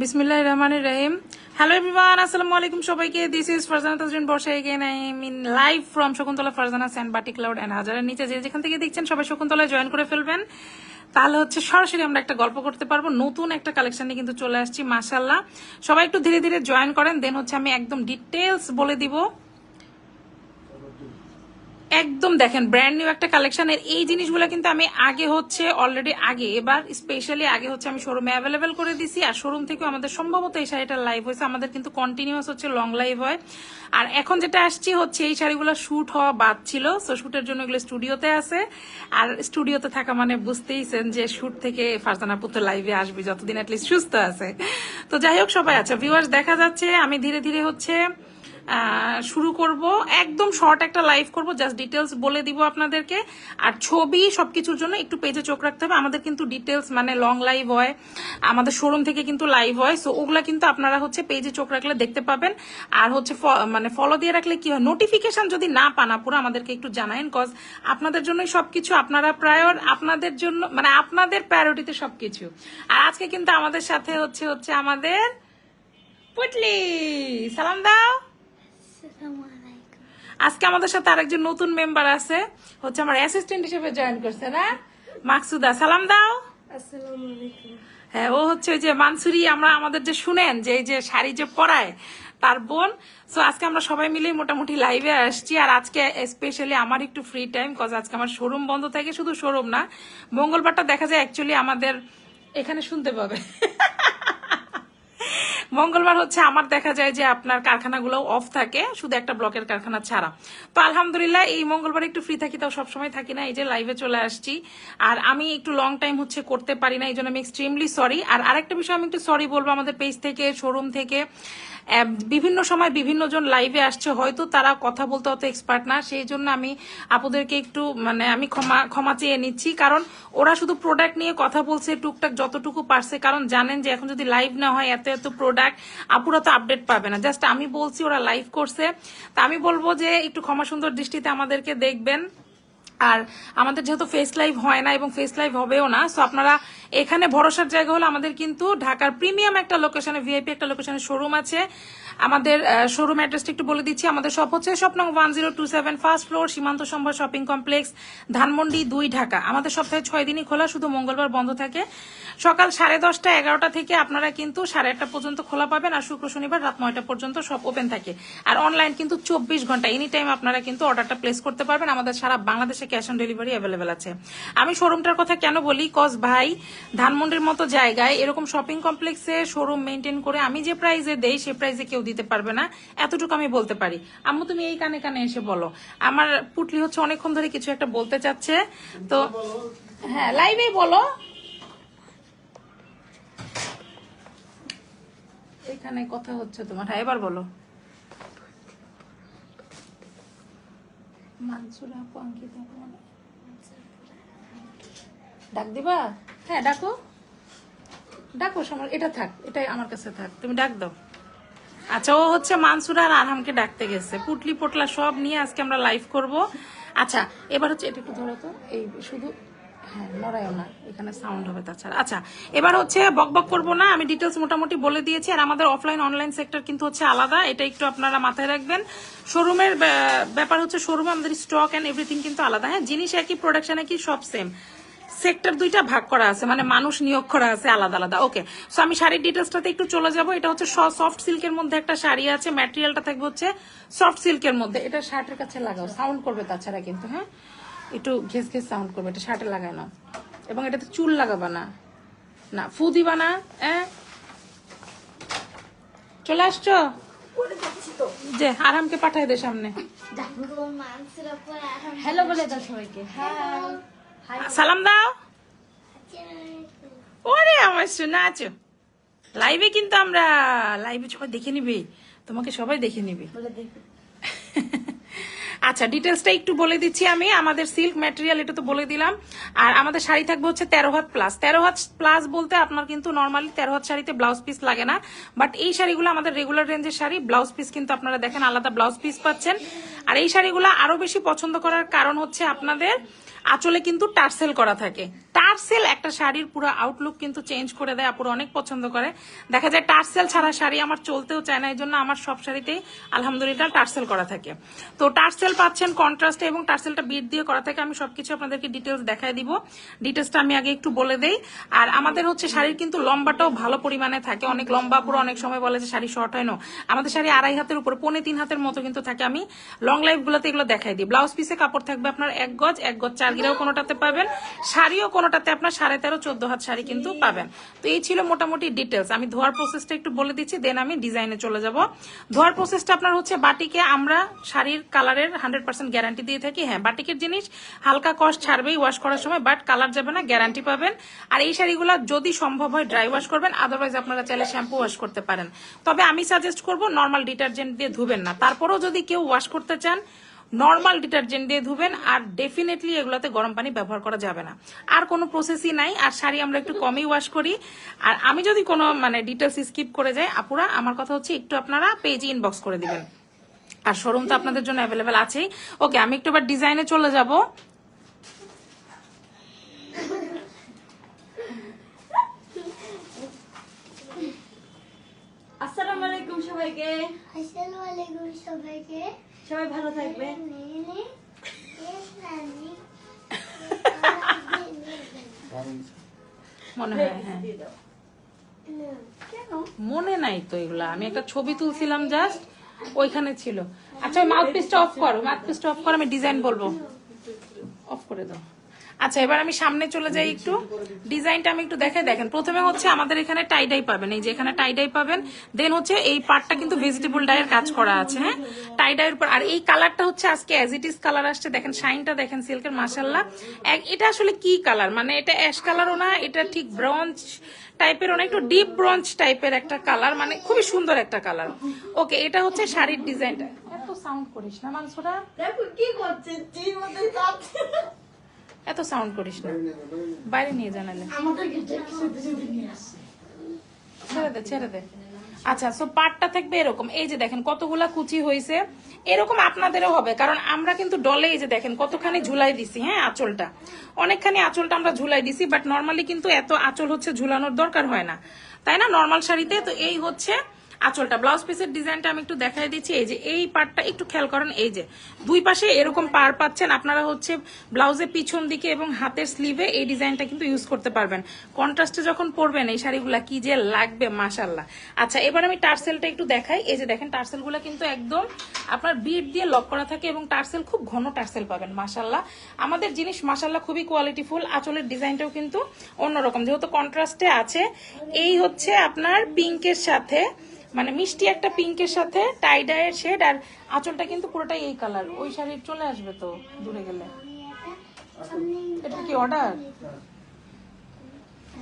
বিসমিল্লাহ রহমানের রহিম। Hello everyone আসসালামু আলাইকুম সবাইকে। This is Farzana Tajrin Barsha again I mean live from Shakuntala Farzana sand বাটি ক্লাউড অ্যান্ড হাজারের নিচে। যে যেখান থেকে দেখছেন সবাই শকুন্তলায় জয়েন করে ফেলবেন। তাহলে হচ্ছে সরাসরি আমরা একটা গল্প করতে পারব। নতুন একটা কালেকশন কিন্তু চলে আসছি মাসাল্লাহ সবাই একটু ধীরে ধীরে জয়েন করেন দেন হচ্ছে আমি একদম ডিটেলস বলে দিব। একদম দেখেন ব্র্যান্ড নিউ একটা কালেকশনের এই জিনিসগুলো কিন্তু আমি আগে হচ্ছে অলরেডি আগে, এবার স্পেশালি আগে হচ্ছে আমি শোরুমে অ্যাভেলেবেল করে দিছি, আর শোরুম থেকেও আমাদের সম্ভবত এই শাড়িটা লাইভ হয়েছে, আমাদের কিন্তু কন্টিনিউয়াস হচ্ছে লং লাইভ হয়। আর এখন যেটা আসছি হচ্ছে এই শাড়িগুলো শ্যুট হওয়া বাদ ছিল সো শ্যুটের জন্য এগুলো স্টুডিওতে আছে। আর স্টুডিওতে থাকা মানে বুঝতেইছেন যে শুট থেকে ফারজানা পুত্র লাইভে আসবে, যতদিন অ্যাটলিস্ট সুস্থ আছে। তো যাই হোক, সবাই আছে ভিউয়ার্স দেখা যাচ্ছে, আমি ধীরে ধীরে হচ্ছে শুরু করব। একদম শর্ট একটা লাইভ করব জাস্ট ডিটেলস বলে দিব আপনাদেরকে। আর ছবি সবকিছুর জন্য একটু পেজে চোখ রাখতে হবে। আমাদের কিন্তু ডিটেলস মানে লং লাইভ হয়। আমাদের শোরুম থেকে কিন্তু লাইভ হয়। সো ওগুলা কিন্তু আপনারা হচ্ছে পেজে চোখ রাখলে দেখতে পাবেন। আর হচ্ছে মানে ফলো দিয়ে রাখলে কি হয়? নোটিফিকেশন যদি না পান পুরো আমাদেরকে একটু জানায়েন। কজ আপনাদের জন্যই সবকিছু আপনারা প্রায়র আপনাদের জন্য মানে আপনাদের প্রায়োরিটিতে সবকিছু। আর আজকে কিন্তু আমাদের সাথে হচ্ছে হচ্ছে আমাদের পুটলি। সালাম দাও। আজকে আমাদের সাথে আরেকজন নতুন মেম্বার আছে, হচ্ছে আমার অ্যাসিস্ট্যান্ট হিসেবে জয়েন করছে, না? মাকসুদা, সালাম দাও। হ্যাঁ ও হচ্ছে ওই যে মানসুরি, আমরা আমাদের যে শুনেন, যে এই যে শাড়ি যে পরায়, তার বোন। সো আজকে আমরা সবাই মিলে মোটামুটি লাইভে আসছি, আর আজকে স্পেশালি আমার একটু ফ্রি টাইম কজ আজকে আমার শোরুম বন্ধ থাকে, শুধু শোরুম না। মঙ্গলবারটা দেখা যায় অ্যাকচুয়ালি আমাদের এখানে শুনতে পাবে। মঙ্গলবার হচ্ছে আমার দেখা যায় যে আপনার কারখানাগুলো অফ থাকে, শুধু একটা ব্লকের কারখানা ছাড়া। তো আলহামদুলিল্লাহ, এই মঙ্গলবার একটু ফ্রি থাকি, তাও সবসময় থাকি না, এই যে লাইভে চলে আসছি। আর আমি একটু লং টাইম হচ্ছে করতে পারি না, এই জন্য আমি এক্সট্রিমলি সরি আর আরেকটা বিষয় আমি একটু সরি বলব আমাদের পেজ থেকে শোরুম থেকে। বিভিন্ন সময় বিভিন্ন জন লাইভে আসছে, হয়তো তারা কথা বলতে অত এক্সপার্ট না, সেই জন্য আমি আপুদেরকে একটু মানে আমি ক্ষমা ক্ষমা চেয়ে নিচ্ছি। কারণ ওরা শুধু প্রোডাক্ট নিয়ে কথা বলছে, টুকটাক যতটুকু পারছে, কারণ জানেন যে এখন যদি লাইভ না হয়, এত এত প্রোডাক্ট আপুরা তো আপডেট পাবে না। জাস্ট আমি বলছি ওরা লাইভ করছে। তা আমি বলব যে, একটু ক্ষমা সুন্দর দৃষ্টিতে আমাদেরকে দেখবেন। আর আমাদের যেহেতু ফেস লাইভ হয় না এবং ফেস লাইভ হবেও না সো আপনারা এখানে ভরসার জায়গা হলো আমাদের কিন্তু ঢাকার প্রিমিয়াম একটা লোকেশনে ভিআইপি একটা লোকেশনে শোরুম আছে। আমাদের শোরুম অ্যাড্রেসটা একটু বলে দিচ্ছি। আমাদের শপ হচ্ছে শপ নং one zero two seven first floor Shimanto Sambhar shopping complex Dhanmondi দুই, ঢাকা। আমাদের সপ্তাহে ছয় দিনই খোলা, শুধু মঙ্গলবার বন্ধ থাকে। সকাল সাড়ে দশটা এগারোটা থেকে আপনারা কিন্তু সাড়ে আটটা পর্যন্ত খোলা পাবেন আর শুক্র শনিবার রাত নয়টা পর্যন্ত সব ওপেন থাকে। আর অনলাইন কিন্তু চব্বিশ ঘণ্টা এনি টাইম আপনারা কিন্তু অর্ডারটা প্লেস করতে পারবেন। আমাদের সারা বাংলাদেশে ক্যাশ অন ডেলিভারি অ্যাভেলেবেল আছে। আমি শোরুমটার কথা কেন বলি? কজ ভাই, ধানমন্ডির মতো জায়গায় এরকম শপিং কমপ্লেক্সে শোরুম মেনটেন করে আমি যে প্রাইজে দেই, সে প্রাইজে কেউ দিতে পারবে না। এতটুকু আমি বলতে পারি। আম্মু, তুমি এই কানে কানে এসে বলো। আমার পুটলি হচ্ছে অনেকক্ষণ ধরে কিছু একটা বলতে চাচ্ছে। তো হ্যাঁ লাইভেই বলো। এখানে কথা হচ্ছে তোমার। হ্যাঁ এবার বলো। মানসুর আপু? ডাক দিবা? হ্যাঁ ডাকো। ডাকো সময় এটা থাক, এটাই আমার কাছে থাক। তুমি ডাক দাও। আচ্ছা ও হচ্ছে মানসুর আর আরহামকে ডাকতে গেছে। পুটলি পোটলা সব নিয়ে আজকে আমরা লাইভ করব। আচ্ছা এবার হচ্ছে এটা একটু ধরো তো। এই শুধু হ্যাঁ এখানে সাউন্ড হবে তাছাড়া। আচ্ছা এবার হচ্ছে বক বক করব না, আমি ডিটেলস মোটামুটি বলে দিয়েছি। আর আমাদের অফলাইন অনলাইন সেক্টর কিন্তু হচ্ছে আলাদা। এটা একটু আপনারা মাথায় রাখবেন। শোরুমের ব্যাপার হচ্ছে আমাদের স্টক অ্যান্ড কিন্তু আলাদা। হ্যাঁ জিনিস একই একই, সব সেম সেক্টর দুইটা ভাগ করা আছে মানে মানুষ নিয়োগ করা আছে আলাদা আলাদা। ওকে সো আমি শাড়ির ডিটেলসটাতে একটু চলে যাব। এটা হচ্ছে সফট সিল্কের মধ্যে একটা শাড়ি আছে। ম্যাটেরিয়ালটা থাকবে হচ্ছে সফট সিল্কের মধ্যে। এটা শার্টের কাছে লাগাও সাউন্ড করবে তাছাড়া কিন্তু হ্যাঁ? একটু ঘেস ঘেস সাউন্ড করবে এটা শার্টে লাগায় না এবং এটাতে চুল লাগাবা না। না ফু দিবা না হ্যাঁ চলে আসছো? যে আরামকে পাঠাই দে সামনে। হ্যালো বলে দাও সবাইকে। সালাম দাও। ওরে আমার শোনা আছো লাইভে কিন্তু আমরা লাইভে সবাই দেখে নিবে। তোমাকে সবাই দেখে নিবে। বলে দেখো। আচ্ছা ডিটেলসটা একটু বলে দিচ্ছি আমি। আমাদের সিল্ক ম্যাটেরিয়াল এটা তো বলে দিলাম। আর আমাদের শাড়ি থাকবে হচ্ছে তেরো হাত প্লাস তেরো হাত প্লাস বলতে আপনার কিন্তু নর্মালি তেরো হাত শাড়িতে ব্লাউজ পিস লাগে না। বাট এই শাড়িগুলো আমাদের রেগুলার রেঞ্জের শাড়ি। ব্লাউজ পিস কিন্তু আপনারা দেখেন, আলাদা ব্লাউজ পিস পাচ্ছেন। আর এই শাড়িগুলো আরও বেশি পছন্দ করার কারণ হচ্ছে আপনাদের আঁচলে কিন্তু টার্সেল করা থাকে। টার্সেল একটা শাড়ির পুরো আউটলুক কিন্তু চেঞ্জ করে দেয়, আপুরা অনেক পছন্দ করে। দেখা যায় টার্সেল ছাড়া শাড়ি আমার চলতেও চায় না এই জন্য আমার সব শাড়িতেই আলহামদুলিল্লাহ টার্সেল করা থাকে। তো টার্সেল পাচ্ছেন কন্ট্রাস্টে এবং টার্সেলটা বিট দিয়ে করা থাকে, আমি সবকিছু আপনাদেরকে ডিটেলস দেখাই দিব। ডিটেলসটা আমি আগে একটু বলে দেই। আর আমাদের হচ্ছে শাড়ির কিন্তু লম্বাটাও ভালো পরিমাণে থাকে, অনেক লম্বা পুরো অনেক সময় বলে যে শাড়ি শর্ট হয় না আমাদের শাড়ি আড়াই হাতের উপরে, পৌনে তিন হাতের মতো কিন্তু থাকে। আমি লং লাইফ গুলোতে এগুলো দেখাই দিই। ব্লাউজ পিসে কাপড় থাকবে আপনার এক গজ এক গজ চার গিরাও কোনোটাতে পাবেন, শাড়িও কোনোটাতে আপনার সাড়ে তেরো, চোদ্দ হাত শাড়ি কিন্তু পাবেন। তো এই ছিল মোটামুটি ডিটেলস আমি ধোয়ার প্রসেসটা একটু বলে দিচ্ছি দেন আমি ডিজাইনে চলে যাব। ধোয়ার প্রসেসটা আপনার হচ্ছে বাটিকে আমরা শাড়ির কালারের হান্ড্রেড পার্সেন্ট গ্যারান্টি দিয়ে থাকি। হ্যাঁ বাটিকের জিনিস হালকা কষ্ট ছাড়বেই ওয়াশ করার সময় বাট কালার যাবে না গ্যারান্টি পাবেন। আর এই শাড়িগুলো যদি সম্ভব হয় ড্রাই ওয়াশ করবেন আদারওয়াইজ আপনারা চাইলে শ্যাম্পু ওয়াশ করতে পারেন। তবে আমি সাজেস্ট করব নর্মাল ডিটারজেন্ট দিয়ে ধুবেন না। তারপরেও যদি কেউ ওয়াশ করতে চান নর্মাল ডিটারজেন্ট দিয়ে ধুবেন, আর ডেফিনেটলি এগুলোতে গরম পানি ব্যবহার করা যাবে না। আর কোনো প্রসেসই নাই, আর শাড়ি আমরা একটু কমই ওয়াশ করি। আর আমি যদি কোনো মানে ডিটেলস স্কিপ করে যাই, আপুরা, আমার কথা হচ্ছে একটু আপনারা পেজে ইনবক্স করে দিবেন। আর শোরুম তো আপনাদের জন্য অ্যাভেলেবেল আছেই। ওকে আমি একটু আবার ডিজাইনে চলে যাব। আলাইকুম সবাইকে আসসালামু আলাইকুম সবাইকে সবাই ভালো থাকবে নেনে এস নানি মনে হয় হ্যাঁ মনে নাই তো এগুলা আমি একটা ছবি তুলছিলাম জাস্ট ওইখানে ছিল আচ্ছা মাউথ পিসটা অফ করো মাউথ পিসটা অফ করো আমি ডিজাইন বলব অফ করে দাও আচ্ছা এবার আমি সামনে চলে যাই একটু। ডিজাইনটা আমি একটু দেখে দেখেন। প্রথমে হচ্ছে আমাদের এখানে টাইডাই পাবেন। এই যে এখানে টাইডাই পাবেন। দেন হচ্ছে এই পার্টটা কিন্তু ভেজিটেবল ডাইয়ের কাজ করা আছে হ্যাঁ? টাইডাইয়ের উপর আর এই কালারটা হচ্ছে আজকে অ্যাজ ইট ইজ কালার আসছে। দেখেন শাইনটা দেখেন সিল্কের মাসাল্লাহ এটা আসলে কি কালার মানে এটা অ্যাশ কালারও না, এটা ঠিক ব্রঞ্জ টাইপের না, একটু ডিপ ব্রঞ্জ টাইপের একটা কালার মানে খুবই সুন্দর একটা কালার ওকে এটা হচ্ছে শাড়ির ডিজাইনটা। এত সাউন্ড করিস না, মানসুরা। দেখো কি করছে এত সাউন্ড করিস না। বাইরে নিয়ে জানালে ছেড়ে দে ছেড়ে দে। আচ্ছা সো পাটটা থাকবে এরকম। এই যে দেখেন কতগুলা কুচি হয়েছে এরকম আপনাদেরও হবে কারণ আমরা কিন্তু ডলে এই যে দেখেন কতখানি ঝুলাই দিছি হ্যাঁ আঁচলটা। অনেকখানি আঁচলটা আমরা ঝুলাই দিছি বাট নর্মালি কিন্তু এত আঁচল হচ্ছে ঝুলানোর দরকার হয় না। তাই না? নর্মাল শাড়িতে তো এই হচ্ছে আঁচলটা ব্লাউজ পিসের ডিজাইনটা আমি একটু দেখাই দিচ্ছি। এই যে এই পার্টটা একটু খেয়াল করেন, এই যে দুই পাশে এরকম পার পাচ্ছেন, আপনারা হচ্ছে ব্লাউজের পিছন দিকে এবং হাতের স্লিভে এই ডিজাইনটা কিন্তু ইউজ করতে পারবেন। কন্ট্রাস্টে যখন পরবেন, এই শাড়িগুলা কি যে লাগবে মাশাল্লাহ আচ্ছা এবার আমি টার্সেলটা একটু দেখাই। এই যে দেখেন, টার্সেলগুলো কিন্তু একদম আপনার বিট দিয়ে লক করা থাকে এবং টার্সেল খুব ঘন টার্সেল পাবেন মাশাল্লাহ আমাদের জিনিস মাশাল্লাহ খুবই কোয়ালিটিফুল আঁচলের ডিজাইনটাও কিন্তু অন্যরকম। যেহেতু কন্ট্রাস্টে আছে, এই হচ্ছে আপনার পিঙ্কের সাথে মানে মিষ্টি একটা পিঙ্কের সাথে টাই ডাইয়ের শেড আর আঁচলটা কিন্তু পুরোটাই এই কালার ওই শাড়ির চলে আসবে তো দূরে গেলে। এটা কি অর্ডার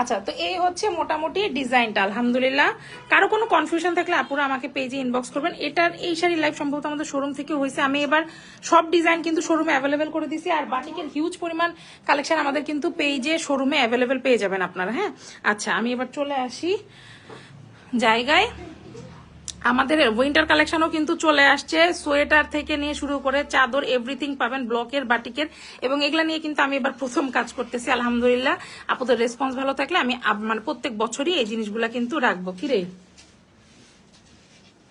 আচ্ছা তো এই হচ্ছে মোটামুটি ডিজাইনটা, আলহামদুলিল্লাহ। কারও কোনো কনফিউশন থাকলে আপুরা আমাকে পেজে ইনবক্স করবেন। এটার এই শাড়ির লাইভ সম্ভবত আমাদের শোরুম থেকে হয়েছে। আমি এবার সব ডিজাইন কিন্তু শোরুমে অ্যাভেলেবেল করে দিছি আর বাটিকের হিউজ পরিমাণ কালেকশন আমাদের কিন্তু পেজে শোরুমে অ্যাভেলেবেল পেয়ে যাবেন আপনারা হ্যাঁ? আচ্ছা আমি এবার চলে আসি জায়গায়। আমাদের উইন্টার কালেকশনও কিন্তু চলে আসছে। সোয়েটার থেকে নিয়ে শুরু করে চাদর এভরিথিং পাবেন ব্লকের বাটিকের এবং এগুলা নিয়ে কিন্তু আমি এবার প্রথম কাজ করতেছি আলহামদুলিল্লাহ। আপনাদের রেসপন্স ভালো থাকলে আমি মানে প্রত্যেক বছরই এই জিনিসগুলা কিন্তু রাখব। কি রে?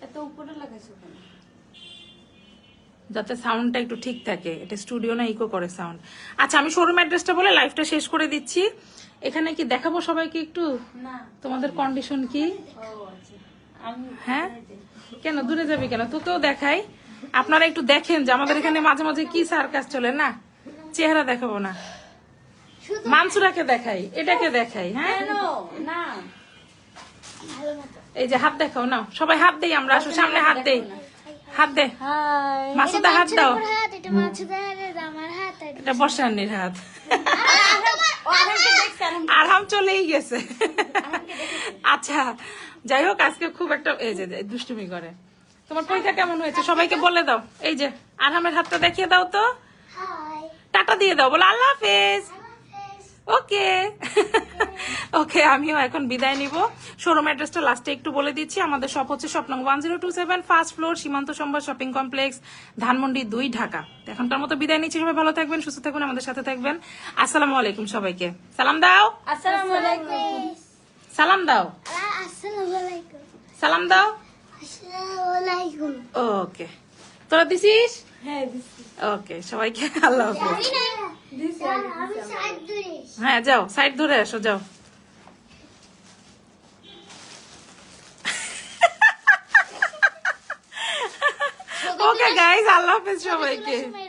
এত উপরে লাগাইছো কেন? যাতে সাউন্ডটা একটু ঠিক থাকে। এটা স্টুডিও না ইকো করে সাউন্ড আচ্ছা আমি শোরুম অ্যাড্রেসটা বলে লাইভটা শেষ করে দিচ্ছি। এখানে কি দেখাবো সবাইকে একটু? তোমাদের কন্ডিশন কি? আচ্ছা। হ্যাঁ? কেন দূরে যাবি কেন? তোকেও দেখাই। আপনারা একটু দেখেন যে আমাদের এখানে মাঝে মাঝে কি সার্কাস চলে না? চেহারা দেখাবো না। মানসুরাকে দেখাই এটাকে দেখাই হ্যাঁ? এই যে হাত দেখাও না সবাই হাত দেই আমরা আসো সামনে হাত দেই। হাত দে। মাসুদা হাত দাও। হাত এটা মাছুদার হাত আরাম চলেই গেছে। আচ্ছা যাই হোক আজকে খুব একটা এই যে দুষ্টুমি করে। তোমার পরীক্ষা কেমন হয়েছে? সবাইকে বলে দাও। এই যে আরহামের হাতটা দেখিয়ে দাও তো। হাই টাটা দিয়ে দাও বলো আল্লাহ হাফেজ। ওকে। ওকে আমিও এখন বিদায় নিব। শোরুম অ্যাড্রেসটা লাস্টে একটু বলে দিচ্ছি। আমাদের শপ হচ্ছে শপ নং one zero two seven first floor Shimanto Sambhar shopping complex Dhanmondi দুই ঢাকা। এখনকার মতো বিদায় নিচ্ছি। সবাই ভালো থাকবেন সুস্থ থাকবেন আমাদের সাথে থাকবেন। আসসালামু আলাইকুম সবাইকে। সালাম দাও। আসসালামু আলাইকুম। সালাম দাও। আসসালামু আলাইকুম। সালাম দাও। আসসালামু আলাইকুম। ওকে। তোরা দিছিস? হ্যাঁ দিছি। ওকে সবাইকে আল্লাহ হাফেজ। হ্যাঁ যাও সাইড ধরে আসো যাও। ওকে গাইজ আল্লাহ হাফেজ সবাইকে সময়